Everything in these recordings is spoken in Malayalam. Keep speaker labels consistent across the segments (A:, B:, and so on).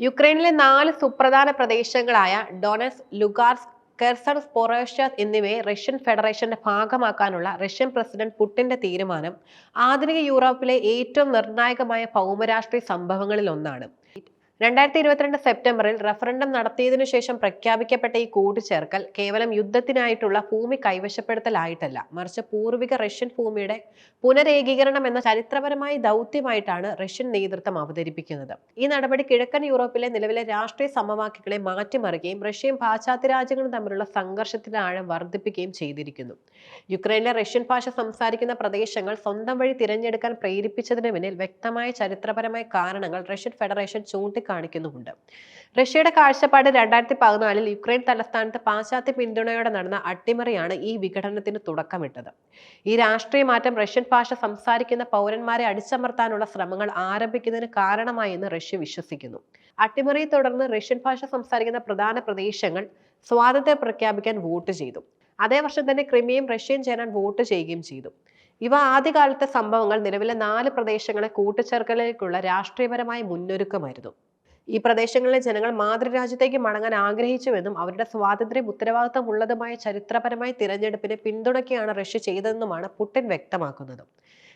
A: യുക്രൈനിലെ നാല് സുപ്രധാന പ്രദേശങ്ങളായ ഡൊണസ് ലുഗാർസ് കെർസൺ സ്പൊറേഷ്യ എന്നിവയെ റഷ്യൻ ഫെഡറേഷന്റെ ഭാഗമാക്കാനുള്ള റഷ്യൻ പ്രസിഡന്റ് പുടിന്റെ തീരുമാനം ആധുനിക യൂറോപ്പിലെ ഏറ്റവും നിർണായകമായ ഭൗമരാഷ്ട്രീയ സംഭവങ്ങളിൽ ഒന്നാണ് രണ്ടായിരത്തി ഇരുപത്തിരണ്ട് സെപ്റ്റംബറിൽ റഫറൻഡം നടത്തിയതിനു ശേഷം പ്രഖ്യാപിക്കപ്പെട്ട ഈ കൂട്ടിച്ചേർക്കൽ കേവലം യുദ്ധത്തിനായിട്ടുള്ള ഭൂമി കൈവശപ്പെടുത്തലായിട്ടല്ല. മറിച്ച് പൂർവിക റഷ്യൻ ഭൂമിയുടെ പുനരേകീകരണം എന്ന ചരിത്രപരമായ ദൗത്യമായിട്ടാണ് റഷ്യൻ നേതൃത്വം അവതരിപ്പിക്കുന്നത്. ഈ നടപടി കിഴക്കൻ യൂറോപ്പിലെ നിലവിലെ രാഷ്ട്രീയ സമവാക്യങ്ങളെ മാറ്റിമറിക്കുകയും റഷ്യയും പാശ്ചാത്യ രാജ്യങ്ങളും തമ്മിലുള്ള സംഘർഷത്തിന്റെ ആഴം വർദ്ധിപ്പിക്കുകയും ചെയ്തിരിക്കുന്നു. യുക്രൈനിലെ റഷ്യൻ ഭാഷ സംസാരിക്കുന്ന പ്രദേശങ്ങൾ സ്വന്തം വഴി തിരഞ്ഞെടുക്കാൻ പ്രേരിപ്പിച്ചതിന് പിന്നിൽ വ്യക്തമായ ചരിത്രപരമായ കാരണങ്ങൾ റഷ്യൻ ഫെഡറേഷൻ ചൂണ്ടിക്കാണിക്കുന്നുമുണ്ട് റഷ്യയുടെ കാഴ്ചപ്പാട് രണ്ടായിരത്തി പതിനാലിൽ യുക്രൈൻ തലസ്ഥാനത്ത് പാശ്ചാത്യ പിന്തുണയോടെ നടന്ന അട്ടിമറിയാണ് ഈ വിഘടനത്തിന് തുടക്കമിട്ടത്. ഈ രാഷ്ട്രീയ മാറ്റം റഷ്യൻ ഭാഷ സംസാരിക്കുന്ന പൗരന്മാരെ അടിച്ചമർത്താനുള്ള ശ്രമങ്ങൾ ആരംഭിക്കുന്നതിന് കാരണമായി എന്ന് റഷ്യ വിശ്വസിക്കുന്നു. അട്ടിമറിയെ തുടർന്ന് റഷ്യൻ ഭാഷ സംസാരിക്കുന്ന പ്രധാന പ്രദേശങ്ങൾ സ്വാതന്ത്ര്യം പ്രഖ്യാപിക്കാൻ വോട്ട് ചെയ്തു. അതേ വർഷം തന്നെ ക്രിമിയയും റഷ്യയും ചേരാൻ വോട്ട് ചെയ്യുകയും ചെയ്തു. ഇവ ആദ്യകാലത്തെ സംഭവങ്ങൾ നിലവിലെ നാല് പ്രദേശങ്ങളെ കൂട്ടിച്ചേർക്കലേക്കുള്ള രാഷ്ട്രീയപരമായ മുന്നൊരുക്കമായിരുന്നു. ഈ പ്രദേശങ്ങളിലെ ജനങ്ങൾ മാതൃരാജ്യത്തേക്ക് മടങ്ങാൻ ആഗ്രഹിച്ചുവെന്നും അവരുടെ സ്വാതന്ത്ര്യം ഉത്തരവാദിത്തമുള്ളതുമായ ചരിത്രപരമായ തിരഞ്ഞെടുപ്പിനെ പിന്തുണയ്ക്കുകയാണ് റഷ്യ ചെയ്തതെന്നുമാണ് പുടിൻ വ്യക്തമാക്കുന്നത്.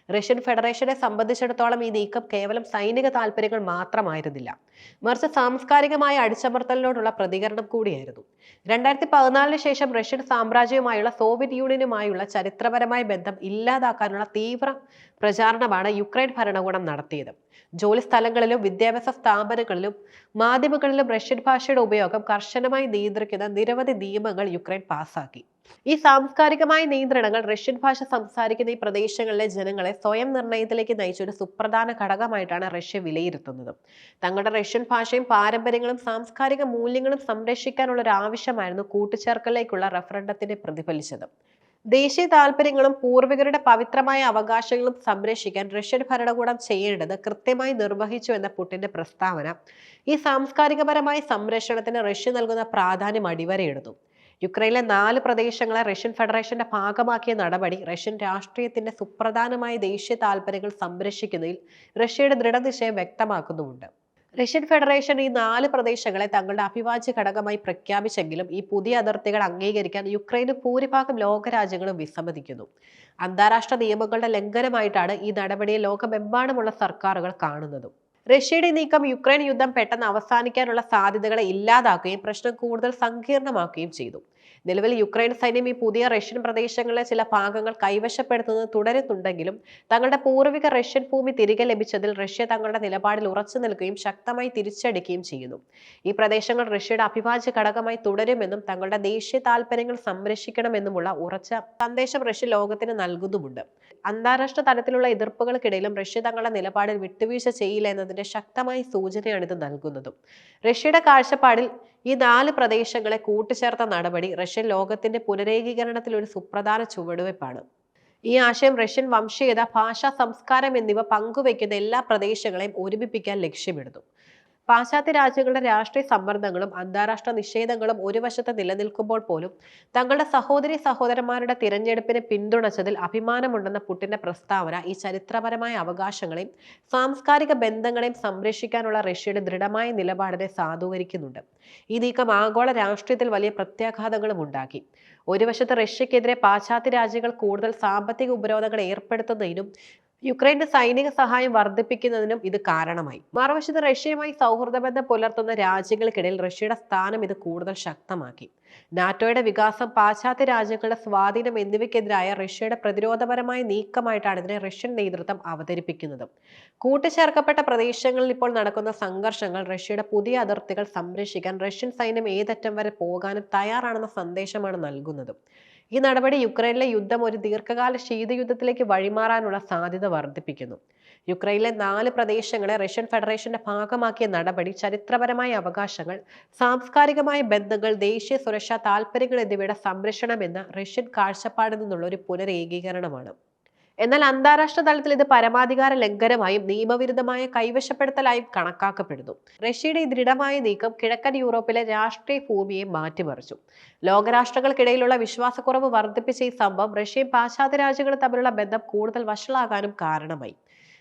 A: റഷ്യൻ ഫെഡറേഷനെ സംബന്ധിച്ചിടത്തോളം ഈ നീക്കം കേവലം സൈനിക താല്പര്യങ്ങൾ മാത്രമായിരുന്നില്ല. മറിച്ച് സാംസ്കാരികമായ അടിച്ചമർത്തലിനോടുള്ള പ്രതികരണം കൂടിയായിരുന്നു. രണ്ടായിരത്തി പതിനാലിന് ശേഷം റഷ്യൻ സാമ്രാജ്യവുമായുള്ള സോവിയറ്റ് യൂണിയനുമായുള്ള ചരിത്രപരമായ ബന്ധം ഇല്ലാതാക്കാനുള്ള തീവ്ര പ്രചാരണമാണ് യുക്രൈൻ ഭരണകൂടം നടത്തിയത്. ജോലി സ്ഥലങ്ങളിലും വിദ്യാഭ്യാസ സ്ഥാപനങ്ങളിലും മാധ്യമങ്ങളിലും റഷ്യൻ ഭാഷയുടെ ഉപയോഗം കർശനമായി നിയന്ത്രിക്കുന്ന നിരവധി നിയമങ്ങൾ യുക്രൈൻ പാസാക്കി. ഈ സാംസ്കാരികമായ നിയന്ത്രണങ്ങൾ റഷ്യൻ ഭാഷ സംസാരിക്കുന്ന ഈ പ്രദേശങ്ങളിലെ ജനങ്ങളെ സ്വയം നിർണയത്തിലേക്ക് നയിച്ച ഒരു സുപ്രധാന ഘടകമായിട്ടാണ് റഷ്യ വിലയിരുത്തുന്നത്. തങ്ങളുടെ റഷ്യൻ ഭാഷയും പാരമ്പര്യങ്ങളും സാംസ്കാരിക മൂല്യങ്ങളും സംരക്ഷിക്കാനുള്ള ഒരു ആവശ്യമായിരുന്നു കൂട്ടിച്ചേർക്കലേക്കുള്ള റഫറൻഡത്തിന്റെ പ്രതിഫലിച്ചത്. ദേശീയ താല്പര്യങ്ങളും പൂർവികരുടെ പവിത്രമായ അവകാശങ്ങളും സംരക്ഷിക്കാൻ റഷ്യൻ ഭരണകൂടം ചെയ്യേണ്ടത് കൃത്യമായി നിർവഹിച്ചു എന്ന പുട്ടിന്റെ പ്രസ്താവന ഈ സാംസ്കാരികപരമായ സംരക്ഷണത്തിന് റഷ്യ നൽകുന്ന പ്രാധാന്യം അടിവരയിടുന്നു. യുക്രൈനിലെ നാല് പ്രദേശങ്ങളെ റഷ്യൻ ഫെഡറേഷന്റെ ഭാഗമാക്കിയ നടപടി റഷ്യൻ രാഷ്ട്രീയത്തിന്റെ സുപ്രധാനമായ ദേശീയ താല്പര്യങ്ങൾ സംരക്ഷിക്കുന്നതിൽ റഷ്യയുടെ ദൃഢനിശ്ചയം വ്യക്തമാക്കുന്നുമുണ്ട്. റഷ്യൻ ഫെഡറേഷൻ ഈ നാല് പ്രദേശങ്ങളെ തങ്ങളുടെ അഭിവാജ്യ ഘടകമായി പ്രഖ്യാപിച്ചെങ്കിലും ഈ പുതിയ അതിർത്തികൾ അംഗീകരിക്കാൻ യുക്രൈന് ഭൂരിഭാഗം ലോകരാജ്യങ്ങളും വിസമ്മതിക്കുന്നു. അന്താരാഷ്ട്ര നിയമങ്ങളുടെ ലംഘനമായിട്ടാണ് ഈ നടപടിയെ ലോകമെമ്പാടുമുള്ള സർക്കാരുകൾ കാണുന്നതും. റഷ്യയുടെ നീക്കം യുക്രൈൻ യുദ്ധം പെട്ടെന്ന് അവസാനിക്കാനുള്ള സാധ്യതകളെ ഇല്ലാതാക്കുകയും പ്രശ്നം കൂടുതൽ സങ്കീർണമാക്കുകയും ചെയ്തു. നിലവിൽ യുക്രൈൻ സൈന്യം ഈ പുതിയ റഷ്യൻ പ്രദേശങ്ങളിലെ ചില ഭാഗങ്ങൾ കൈവശപ്പെടുത്തുന്നത് തുടരുന്നുണ്ടെങ്കിലും തങ്ങളുടെ പൂർവിക റഷ്യൻ ഭൂമി തിരികെ ലഭിച്ചതിൽ റഷ്യ തങ്ങളുടെ നിലപാടിൽ ഉറച്ചു നിൽക്കുകയും ശക്തമായി തിരിച്ചടിക്കുകയും ചെയ്യുന്നു. ഈ പ്രദേശങ്ങൾ റഷ്യയുടെ അവിഭാജ്യ ഘടകമായി തുടരുമെന്നും തങ്ങളുടെ ദേശീയ താല്പര്യങ്ങൾ സംരക്ഷിക്കണമെന്നുമുള്ള ഉറച്ച സന്ദേശം റഷ്യ ലോകത്തിന് നൽകുന്നുമുണ്ട്. അന്താരാഷ്ട്ര തലത്തിലുള്ള എതിർപ്പുകൾക്കിടയിലും റഷ്യ തങ്ങളുടെ നിലപാടിൽ വിട്ടുവീഴ്ച ചെയ്യില്ല എന്നതിന്റെ ശക്തമായ സൂചനയാണ് ഇത് നൽകുന്നതും. റഷ്യയുടെ കാഴ്ചപ്പാടിൽ ഈ നാല് പ്രദേശങ്ങളെ കൂട്ടിച്ചേർത്ത നടപടി റഷ്യൻ ലോകത്തിന്റെ പുനരേകീകരണത്തിൽ ഒരു സുപ്രധാന ചുവടുവയ്പ്പാണ്. ഈ ആശയം റഷ്യൻ വംശീയത ഭാഷാ സംസ്കാരം എന്നിവ പങ്കുവയ്ക്കുന്ന എല്ലാ പ്രദേശങ്ങളെയും ഒരുമിപ്പിക്കാൻ ലക്ഷ്യമിടുന്നു. പാശ്ചാത്യ രാജ്യങ്ങളുടെ രാഷ്ട്രീയ സമ്മർദ്ദങ്ങളും അന്താരാഷ്ട്ര നിഷേധങ്ങളും ഒരു വശത്ത് നിലനിൽക്കുമ്പോൾ പോലും തങ്ങളുടെ സഹോദരി സഹോദരന്മാരുടെ തിരഞ്ഞെടുപ്പിനെ പിന്തുണച്ചതിൽ അഭിമാനമുണ്ടെന്ന പുട്ടിന്റെ പ്രസ്താവന ഈ ചരിത്രപരമായ അവകാശങ്ങളെയും സാംസ്കാരിക ബന്ധങ്ങളെയും സംരക്ഷിക്കാനുള്ള റഷ്യയുടെ ദൃഢമായ നിലപാടിനെ സാധൂകരിക്കുന്നുണ്ട്. ഈ നീക്കം ആഗോള രാഷ്ട്രീയത്തിൽ വലിയ പ്രത്യാഘാതങ്ങളും ഉണ്ടാക്കി. ഒരു വശത്ത് റഷ്യക്കെതിരെ പാശ്ചാത്യ രാജ്യങ്ങൾ കൂടുതൽ സാമ്പത്തിക ഉപരോധങ്ങൾ ഏർപ്പെടുത്തുന്നതിനും യുക്രൈന്റെ സൈനിക സഹായം വർദ്ധിപ്പിക്കുന്നതിനും ഇത് കാരണമായി. മറുവശത്ത് റഷ്യയുമായി സൗഹൃദ ബന്ധം പുലർത്തുന്ന രാജ്യങ്ങൾക്കിടയിൽ റഷ്യയുടെ സ്ഥാനം ഇത് കൂടുതൽ ശക്തമാക്കി. നാറ്റോയുടെ വികാസം പാശ്ചാത്യ രാജ്യങ്ങളുടെ സ്വാധീനം എന്നിവയ്ക്കെതിരായ റഷ്യയുടെ പ്രതിരോധപരമായ നീക്കമായിട്ടാണ് ഇതിനെ റഷ്യൻ നേതൃത്വം അവതരിപ്പിക്കുന്നത്. കൂട്ടിച്ചേർക്കപ്പെട്ട പ്രദേശങ്ങളിൽ ഇപ്പോൾ നടക്കുന്ന സംഘർഷങ്ങൾ റഷ്യയുടെ പുതിയ അതിർത്തികൾ സംരക്ഷിക്കാൻ റഷ്യൻ സൈന്യം ഏതറ്റം വരെ പോകാനും തയ്യാറാണെന്ന സന്ദേശമാണ് നൽകുന്നത്. ഈ നടപടി യുക്രൈനിലെ യുദ്ധം ഒരു ദീർഘകാല ശീതയുദ്ധത്തിലേക്ക് വഴിമാറാനുള്ള സാധ്യത വർദ്ധിപ്പിക്കുന്നു. യുക്രൈനിലെ നാല് പ്രദേശങ്ങളെ റഷ്യൻ ഫെഡറേഷന്റെ ഭാഗമാക്കിയ നടപടി ചരിത്രപരമായ അവകാശങ്ങൾ സാംസ്കാരികമായ ബന്ധങ്ങൾ ദേശീയ സുരക്ഷാ താൽപ്പര്യങ്ങൾ എന്നിവയുടെ സംരക്ഷണം എന്ന റഷ്യൻ കാഴ്ചപ്പാടിൽ നിന്നുള്ള ഒരു പുനരേകീകരണമാണ്. എന്നാൽ അന്താരാഷ്ട്ര തലത്തിൽ ഇത് പരമാധികാര ലംഘനമായും നിയമവിരുദ്ധമായ കൈവശപ്പെടുത്തലായും കണക്കാക്കപ്പെടുന്നു. റഷ്യയുടെ ഈ ദൃഢമായ നീക്കം കിഴക്കൻ യൂറോപ്പിലെ രാഷ്ട്രീയ ഭൂമിയെ മാറ്റിമറിച്ചു. ലോകരാഷ്ട്രങ്ങൾക്കിടയിലുള്ള വിശ്വാസക്കുറവ് വർദ്ധിപ്പിച്ച ഈ സംഭവം റഷ്യയും പാശ്ചാത്യ രാജ്യങ്ങളും തമ്മിലുള്ള ബന്ധം കൂടുതൽ വഷളാകാനും കാരണമായി.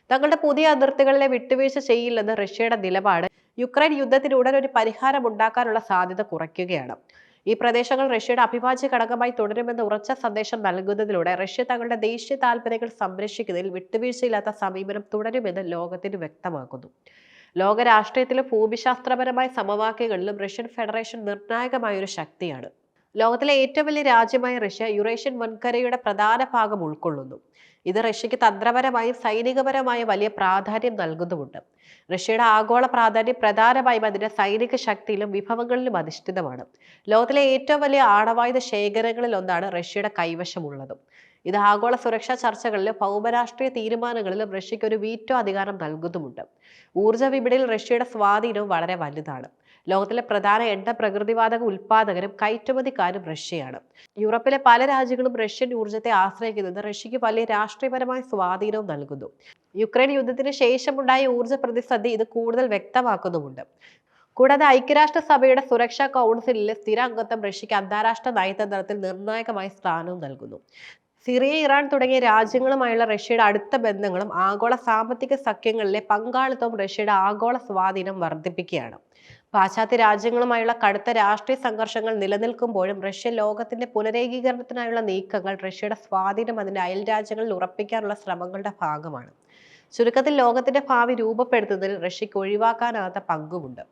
A: തങ്ങളുടെ പുതിയ അതിർത്തികളിലെ വിട്ടുവീഴ്ച ചെയ്യില്ലെന്ന് റഷ്യയുടെ നിലപാട് യുക്രൈൻ യുദ്ധത്തിന് ഉടൻ ഒരു പരിഹാരം ഉണ്ടാക്കാനുള്ള സാധ്യത കുറയ്ക്കുകയാണ്. ഈ പ്രദേശങ്ങൾ റഷ്യയുടെ അവിഭാജ്യ ഘടകമായി തുടരുമെന്ന് ഉറച്ച സന്ദേശം നൽകുന്നതിലൂടെ റഷ്യ തങ്ങളുടെ ദേശീയ താൽപര്യങ്ങൾ സംരക്ഷിക്കുന്നതിൽ വിട്ടുവീഴ്ചയില്ലാത്ത സമീപനം തുടരുമെന്ന് ലോകത്തിന് വ്യക്തമാക്കുന്നു. ലോകരാഷ്ട്രീയത്തിലും ഭൂമിശാസ്ത്രപരമായ സമവാക്യങ്ങളിലും റഷ്യൻ ഫെഡറേഷൻ നിർണായകമായ ഒരു ശക്തിയാണ്. ലോകത്തിലെ ഏറ്റവും വലിയ രാജ്യമായ റഷ്യ യുറേഷ്യൻ വൻകരയുടെ പ്രധാന ഭാഗം ഉൾക്കൊള്ളുന്നു. ഇത് റഷ്യക്ക് തന്ത്രപരമായും സൈനികപരമായും വലിയ പ്രാധാന്യം നൽകുന്നുമുണ്ട്. റഷ്യയുടെ ആഗോള പ്രാധാന്യം പ്രധാനമായും അതിന്റെ സൈനിക ശക്തിയിലും വിഭവങ്ങളിലും അധിഷ്ഠിതമാണ്. ലോകത്തിലെ ഏറ്റവും വലിയ ആണവായുധ ശേഖരങ്ങളിൽ ഒന്നാണ് റഷ്യയുടെ കൈവശമുള്ളതും. ഇത് ആഗോള സുരക്ഷാ ചർച്ചകളിലും ഭൗമരാഷ്ട്രീയ തീരുമാനങ്ങളിലും റഷ്യയ്ക്ക് ഒരു വീറ്റോ അധികാരം നൽകുന്നുമുണ്ട്. ഊർജ വിപണിയിൽ റഷ്യയുടെ സ്വാധീനവും വളരെ വലുതാണ്. ലോകത്തിലെ പ്രധാന എണ്ണ പ്രകൃതിവാതക ഉൽപാദകരും കയറ്റുമതിക്കാരും റഷ്യയാണ്. യൂറോപ്പിലെ പല രാജ്യങ്ങളും റഷ്യൻ ഊർജത്തെ ആശ്രയിക്കുന്നത് റഷ്യക്ക് വലിയ രാഷ്ട്രീയപരമായ സ്വാധീനവും നൽകുന്നു. യുക്രൈൻ യുദ്ധത്തിന് ശേഷമുണ്ടായ ഊർജ പ്രതിസന്ധി ഇത് കൂടുതൽ വ്യക്തമാക്കുന്നുമുണ്ട്. കൂടാതെ ഐക്യരാഷ്ട്ര സഭയുടെ സുരക്ഷാ കൗൺസിലിലെ സ്ഥിര അംഗത്വം റഷ്യക്ക് അന്താരാഷ്ട്ര നയതന്ത്രത്തിൽ നിർണായകമായ സ്ഥാനവും നൽകുന്നു. സിറിയ ഇറാൻ തുടങ്ങിയ രാജ്യങ്ങളുമായുള്ള റഷ്യയുടെ അടുത്ത ബന്ധങ്ങളും ആഗോള സാമ്പത്തിക സഖ്യങ്ങളിലെ പങ്കാളിത്തവും റഷ്യയുടെ ആഗോള സ്വാധീനം വർദ്ധിപ്പിക്കുകയാണ്. പാശ്ചാത്യ രാജ്യങ്ങളുമായുള്ള കടുത്ത രാഷ്ട്രീയ സംഘർഷങ്ങൾ നിലനിൽക്കുമ്പോഴും റഷ്യ ലോകത്തിന്റെ പുനരേകീകരണത്തിനായുള്ള നീക്കങ്ങൾ റഷ്യയുടെ സ്വാധീനം അതിന്റെ അയൽ രാജ്യങ്ങളിൽ ഉറപ്പിക്കാനുള്ള ശ്രമങ്ങളുടെ ഭാഗമാണ്. ചുരുക്കത്തിൽ ലോകത്തിന്റെ ഭാവി രൂപപ്പെടുത്തുന്നതിൽ റഷ്യക്ക് ഒഴിവാക്കാനാകാത്ത പങ്കുമുണ്ട്.